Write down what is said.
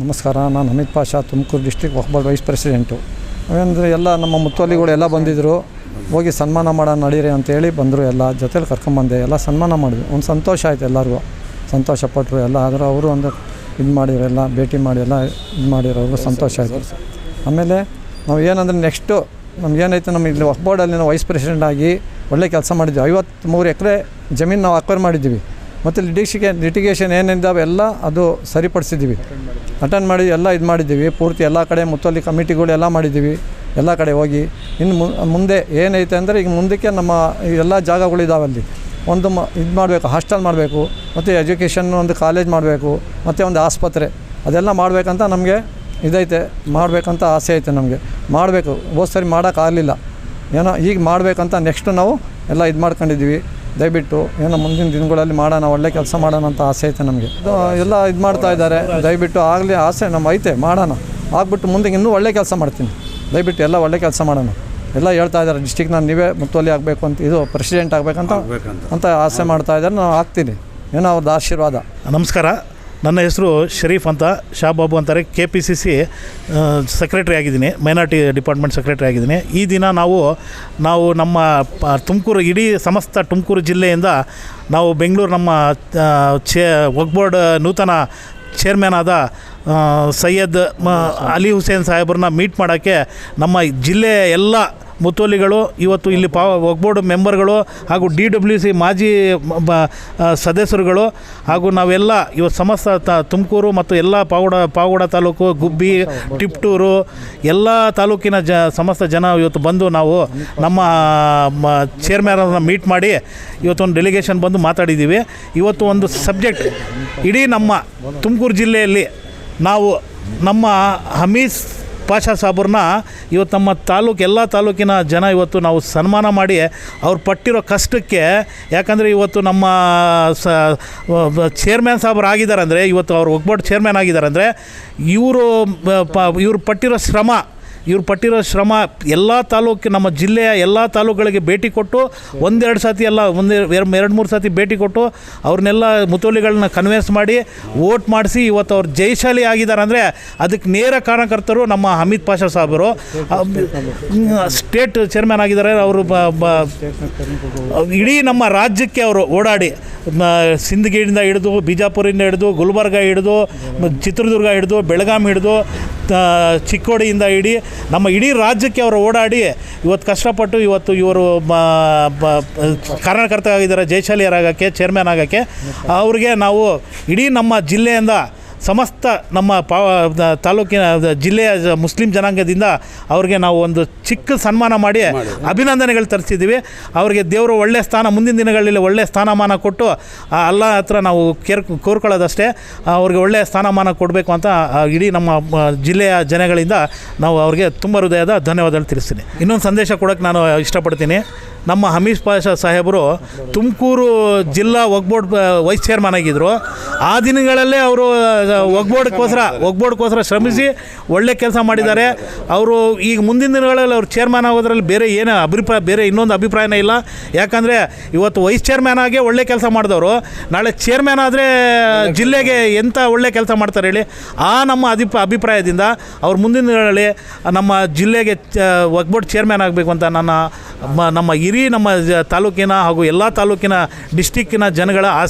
ನಮಸ್ಕಾರ, ನಾನು ಅಮಿತ್ ಪಾಷಾ, ತುಮಕೂರು ಡಿಸ್ಟಿಕ್ ವಕ್ಬಾಲ್ ವೈಸ್ ಪ್ರೆಸಿಡೆಂಟು. ಅಂದರೆ ಎಲ್ಲ ನಮ್ಮ ಮುತ್ತೋಲಿಗಳು ಎಲ್ಲ ಬಂದಿದ್ದರು ಹೋಗಿ ಸನ್ಮಾನ ಮಾಡೋಣ ನಡೀರಿ ಅಂತೇಳಿ ಬಂದರು ಎಲ್ಲ, ಜೊತೇಲಿ ಕರ್ಕೊಂಬಂದೆ, ಎಲ್ಲ ಸನ್ಮಾನ ಮಾಡಿದ್ವಿ. ಒಂದು ಸಂತೋಷ ಆಯಿತು ಎಲ್ಲರಿಗೂ. ಸಂತೋಷ ಪಟ್ಟರು ಎಲ್ಲ, ಆದರೂ ಅವರು ಒಂದು ಇದು ಮಾಡಿದ್ರು ಎಲ್ಲ, ಭೇಟಿ ಮಾಡಿ ಎಲ್ಲ ಇದು ಮಾಡಿರೋರು ಸಂತೋಷ ಆಯಿತು. ಆಮೇಲೆ ನಾವು ಏನಂದರೆ ನೆಕ್ಸ್ಟು ಏನಾಯ್ತು ನಮ್ಮ ಇಲ್ಲಿ ವಕ್ಬೋರ್ಡಲ್ಲಿ ನಾವು ವೈಸ್ ಪ್ರೆಸಿಡೆಂಟ್ ಆಗಿ ಒಳ್ಳೆ ಕೆಲಸ ಮಾಡಿದ್ವಿ. ಐವತ್ತ್ಮೂರು ಎಕರೆ ಜಮೀನು ನಾವು ಅಕ್ವೈರ್ ಮಾಡಿದ್ದೀವಿ. ಮತ್ತು ಲಿಟಿಗೇಷನ್ಗೆ ಲಿಟಿಗೇಷನ್ ಏನಿದ್ದಾವೆ ಎಲ್ಲ ಅದು ಸರಿಪಡಿಸಿದ್ದೀವಿ. ಅಟೆಂಡ್ ಮಾಡಿ ಎಲ್ಲ ಇದು ಮಾಡಿದ್ದೀವಿ. ಪೂರ್ತಿ ಎಲ್ಲ ಕಡೆ ಮುತ್ತಲ್ಲಿ ಕಮಿಟಿಗಳು ಎಲ್ಲ ಮಾಡಿದ್ದೀವಿ. ಎಲ್ಲ ಕಡೆ ಹೋಗಿ. ಇನ್ನು ಮುಂದೆ ಏನೈತೆ ಅಂದರೆ ಈಗ ಮುಂದಕ್ಕೆ ನಮ್ಮ ಎಲ್ಲ ಜಾಗಗಳಿದ್ದಾವೆ ಅಲ್ಲಿ. ಒಂದು ಮ, ಇದು ಮಾಡಬೇಕು ಹಾಸ್ಟೆಲ್ ಮಾಡಬೇಕು, ಮತ್ತು ಎಜುಕೇಷನ್ ಒಂದು ಕಾಲೇಜ್ ಮಾಡಬೇಕು, ಮತ್ತು ಒಂದು ಆಸ್ಪತ್ರೆ. ಅದೆಲ್ಲ ಮಾಡಬೇಕಂತ ನಮಗೆ ಇದೈತೆ. ಮಾಡಬೇಕಂತ ಆಸೆ ಐತೆ ನಮಗೆ. ಮಾಡಬೇಕು. ಹೋದ್ ಸರಿ ಮಾಡೋಕ್ಕಾಗಲಿಲ್ಲ ಏನೋ ಈಗ ಮಾಡಬೇಕಂತ ನೆಕ್ಸ್ಟು ನಾವು ಎಲ್ಲ ಇದು ಮಾಡ್ಕೊಂಡಿದ್ದೀವಿ. ದಯವಿಟ್ಟು ಏನೋ ಮುಂದಿನ ದಿನಗಳಲ್ಲಿ ಮಾಡೋಣ ಒಳ್ಳೆ ಕೆಲಸ ಮಾಡೋಣ ಅಂತ ಆಸೆ ಐತೆ ನಮಗೆ. ಎಲ್ಲ ಇದು ಮಾಡ್ತಾ ಇದ್ದಾರೆ. ದಯವಿಟ್ಟು ಆಗಲಿ ಆಸೆ ನಮ್ಮ ಐತೆ ಮಾಡೋಣ. ಆಗ್ಬಿಟ್ಟು ಮುಂದೆ ಇನ್ನೂ ಒಳ್ಳೆ ಕೆಲಸ ಮಾಡ್ತೀನಿ. ದಯವಿಟ್ಟು ಎಲ್ಲ ಒಳ್ಳೆ ಕೆಲಸ ಮಾಡೋಣ. ಎಲ್ಲ ಹೇಳ್ತಾ ಇದ್ದಾರೆ ಡಿಸ್ಟಿಕ್ನ ನೀವೇ ಮುತ್ತೋಲಿ ಆಗಬೇಕು ಅಂತ ಇದು ಪ್ರೆಸಿಡೆಂಟ್ ಆಗಬೇಕಂತ. ಅಂತ ಆಸೆ ಮಾಡ್ತಾ ಇದ್ದಾರೆ. ನಾನು ಆಗ್ತೀನಿ. ಏನೋ ಅವ್ರದ್ದು ಆಶೀರ್ವಾದ. ನಮಸ್ಕಾರ. ನನ್ನ ಹೆಸರು ಶರೀಫ್ ಅಂತ, ಶಾಬಾಬು ಅಂತಾರೆ. K P C C secretary ಆಗಿದ್ದೀನಿ. ಮೈನಾರಿಟಿ ಡಿಪಾರ್ಟ್ಮೆಂಟ್ ಸೆಕ್ರೆಟ್ರಿ ಆಗಿದ್ದೀನಿ. ಈ ದಿನ ನಾವು ನಾವು ನಮ್ಮ ತುಮಕೂರು, ಇಡೀ ಸಮಸ್ತ ತುಮಕೂರು ಜಿಲ್ಲೆಯಿಂದ ನಾವು ಬೆಂಗಳೂರು ನಮ್ಮ ಚೇ, ವಕ್ಬೋರ್ಡ್ ನೂತನ ಚೇರ್ಮನ್ ಆದ ಸೈಯದ್ ಅಲಿ ಹುಸೇನ್ ಸಾಹೇಬ್ರನ್ನ ಮೀಟ್ ಮಾಡೋಕ್ಕೆ ನಮ್ಮ ಜಿಲ್ಲೆಯ ಎಲ್ಲ ಮುತೋಲಿಗಳು, ಇವತ್ತು ಇಲ್ಲಿ ಪಾ ಒಗ್ಬೋರ್ಡ್ ಮೆಂಬರ್ಗಳು ಹಾಗೂ ಡಿ ಡಬ್ಲ್ಯೂ ಸಿ ಮಾಜಿ ಸದಸ್ಯರುಗಳು ಹಾಗೂ ನಾವೆಲ್ಲ ಇವತ್ತು ಸಮಸ್ತ ತ, ತುಮಕೂರು ಮತ್ತು ಎಲ್ಲ ಪಾವುಡ, ಪಾವಗಡ ತಾಲೂಕು, ಗುಬ್ಬಿ, ಟಿಪ್ಟೂರು, ಎಲ್ಲ ತಾಲೂಕಿನ ಜ, ಸಮಸ್ತ ಜನ ಇವತ್ತು ಬಂದು ನಾವು ನಮ್ಮ ಚೇರ್ಮನ್ ಮೀಟ್ ಮಾಡಿ ಇವತ್ತೊಂದು ಡೆಲಿಗೇಷನ್ ಬಂದು ಮಾತಾಡಿದ್ದೀವಿ. ಇವತ್ತು ಒಂದು ಸಬ್ಜೆಕ್ಟ್ ಇಡೀ ನಮ್ಮ ತುಮಕೂರು ಜಿಲ್ಲೆಯಲ್ಲಿ ನಾವು ನಮ್ಮ ಹಮೀಸ್ ಪಾಷಾ ಸಾಬ್ರನ್ನ ಇವತ್ತು ನಮ್ಮ ತಾಲೂಕು, ಎಲ್ಲ ತಾಲೂಕಿನ ಜನ ಇವತ್ತು ನಾವು ಸನ್ಮಾನ ಮಾಡಿ ಅವ್ರು ಪಟ್ಟಿರೋ ಕಷ್ಟಕ್ಕೆ, ಯಾಕಂದರೆ ಇವತ್ತು ನಮ್ಮ ಸ ಚೇರ್ಮನ್ ಸಾಬ್ರು ಆಗಿದ್ದಾರೆ ಅಂದರೆ, ಇವತ್ತು ಅವ್ರು ಒಗ್ಬೋಟ್ ಚೇರ್ಮ್ಯಾನ್ ಆಗಿದ್ದಾರೆ ಅಂದರೆ, ಇವರು ಪ, ಇವರು ಪಟ್ಟಿರೋ ಶ್ರಮ ಇವ್ರು ಪಟ್ಟಿರೋ ಶ್ರಮ ಎಲ್ಲ ತಾಲೂಕು ನಮ್ಮ ಜಿಲ್ಲೆಯ ಎಲ್ಲ ತಾಲೂಕುಗಳಿಗೆ ಭೇಟಿ ಕೊಟ್ಟು ಒಂದೆರಡು ಸತಿ ಎಲ್ಲ ಒಂದು ಎರಡು ಮೂರು ಸತಿ ಭೇಟಿ ಕೊಟ್ಟು ಅವ್ರನ್ನೆಲ್ಲ ಮುತೋಲಿಗಳನ್ನ ಕನ್ವಿನ್ಸ್ ಮಾಡಿ ವೋಟ್ ಮಾಡಿಸಿ ಇವತ್ತು ಅವ್ರು ಜಯಶಾಲಿ ಆಗಿದ್ದಾರೆ ಅಂದರೆ ಅದಕ್ಕೆ ನೇರ ಕಾರಣಕರ್ತರು ನಮ್ಮ ಅಮಿತ್ ಪಾಷಾ ಸಾಹೇಬರು. ಸ್ಟೇಟ್ ಚೇರ್ಮನ್ ಆಗಿದ್ದಾರೆ. ಅವರು ಇಡೀ ನಮ್ಮ ರಾಜ್ಯಕ್ಕೆ ಅವರು ಓಡಾಡಿ ಮ, ಸಿಂದಗಿಯಿಂದ ಹಿಡಿದು ಬಿಜಾಪುರಿಂದ ಹಿಡಿದು ಗುಲ್ಬರ್ಗ ಹಿಡಿದು ಚಿತ್ರದುರ್ಗ ಹಿಡಿದು ಬೆಳಗಾಂ ಹಿಡಿದು ಚಿಕ್ಕೋಡಿಯಿಂದ ಇಡೀ ನಮ್ಮ ಇಡೀ ರಾಜ್ಯಕ್ಕೆ ಅವರು ಓಡಾಡಿ ಇವತ್ತು ಕಷ್ಟಪಟ್ಟು ಇವತ್ತು ಇವರು ಕಾರಣಕರ್ತರಾಗಿದ್ದಾರೆ, ಜಯಶಾಲಿಯರಾಗೋಕ್ಕೆ ಚೇರ್ಮನ್ ಆಗೋಕ್ಕೆ. ಅವ್ರಿಗೆ ನಾವು ಇಡೀ ನಮ್ಮ ಜಿಲ್ಲೆಯಿಂದ ಸಮಸ್ತ ನಮ್ಮ ಪಾ ತಾಲೂಕಿನ ಜಿಲ್ಲೆಯ ಜ- ಮುಸ್ಲಿಂ ಜನಾಂಗದಿಂದ ಅವ್ರಿಗೆ ನಾವು ಒಂದು ಚಿಕ್ಕ ಸನ್ಮಾನ ಮಾಡಿ ಅಭಿನಂದನೆಗಳು ತರಿಸಿದ್ದೀವಿ. ಅವರಿಗೆ ದೇವರು ಒಳ್ಳೆಯ ಸ್ಥಾನ ಮುಂದಿನ ದಿನಗಳಲ್ಲಿ ಒಳ್ಳೆಯ ಸ್ಥಾನಮಾನ ಕೊಟ್ಟು ಅಲ್ಲ ಹತ್ರ ನಾವು ಕೇರ್ ಕೋರ್ಕೊಳ್ಳೋದಷ್ಟೇ ಅವ್ರಿಗೆ ಒಳ್ಳೆಯ ಸ್ಥಾನಮಾನ ಕೊಡಬೇಕು ಅಂತ ಇಡೀ ನಮ್ಮ ಜಿಲ್ಲೆಯ ಜನಗಳಿಂದ ನಾವು ಅವ್ರಿಗೆ ತುಂಬ ಹೃದಯದ ಧನ್ಯವಾದಗಳು ತಿಳಿಸ್ತೀನಿ. ಇನ್ನೊಂದು ಸಂದೇಶ ಕೊಡೋಕ್ಕೆ ನಾನು ಇಷ್ಟಪಡ್ತೀನಿ. ನಮ್ಮ ಹಮೀಶ್ ಪಾಷಾ ಸಾಹೇಬರು ತುಮಕೂರು ಜಿಲ್ಲಾ ಒಗ್ಬೋರ್ಡ್ ವೈಸ್ ಚೇರ್ಮನ್ ಆಗಿದ್ದರು ಆ ದಿನಗಳಲ್ಲೇ ಅವರು ಒಗ್ಬೋರ್ಡ್ಗೋಸ್ಕರ ಒಗ್ಬೋರ್ಡ್ಗೋಸ್ಕರ ಶ್ರಮಿಸಿ ಒಳ್ಳೆ ಕೆಲಸ ಮಾಡಿದ್ದಾರೆ. ಅವರು ಈಗ ಮುಂದಿನ ದಿನಗಳಲ್ಲಿ ಅವ್ರು ಚೇರ್ಮನ್ ಆಗೋದ್ರಲ್ಲಿ ಬೇರೆ ಏನು ಅಭಿಪ್ರಾಯ, ಬೇರೆ ಇನ್ನೊಂದು ಅಭಿಪ್ರಾಯನೇ ಇಲ್ಲ. ಯಾಕಂದರೆ ಇವತ್ತು ವೈಸ್ ಚೇರ್ಮನ್ ಆಗೇ ಒಳ್ಳೆ ಕೆಲಸ ಮಾಡಿದವರು. ನಾಳೆ ಚೇರ್ಮನ್ ಆದರೆ ಜಿಲ್ಲೆಗೆ ಎಂಥ ಒಳ್ಳೆ ಕೆಲಸ ಮಾಡ್ತಾರೆ ಹೇಳಿ, ಆ ನಮ್ಮ ಅಧಿಪ, ಅಭಿಪ್ರಾಯದಿಂದ ಅವ್ರು ಮುಂದಿನ ದಿನಗಳಲ್ಲಿ ನಮ್ಮ ಜಿಲ್ಲೆಗೆ ಒಗ್ಬೋರ್ಡ್ ಚೇರ್ಮನ್ ಆಗಬೇಕು ಅಂತ ನನ್ನ ನಮ್ಮ ಇರೀ ನಮ್ಮ ತಾಲೂಕಿನ ಹಾಗೂ ಎಲ್ಲ ತಾಲೂಕಿನ ಡಿಸ್ಟಿಕ್ಕಿನ ಜನಗಳ ಆಸೆ.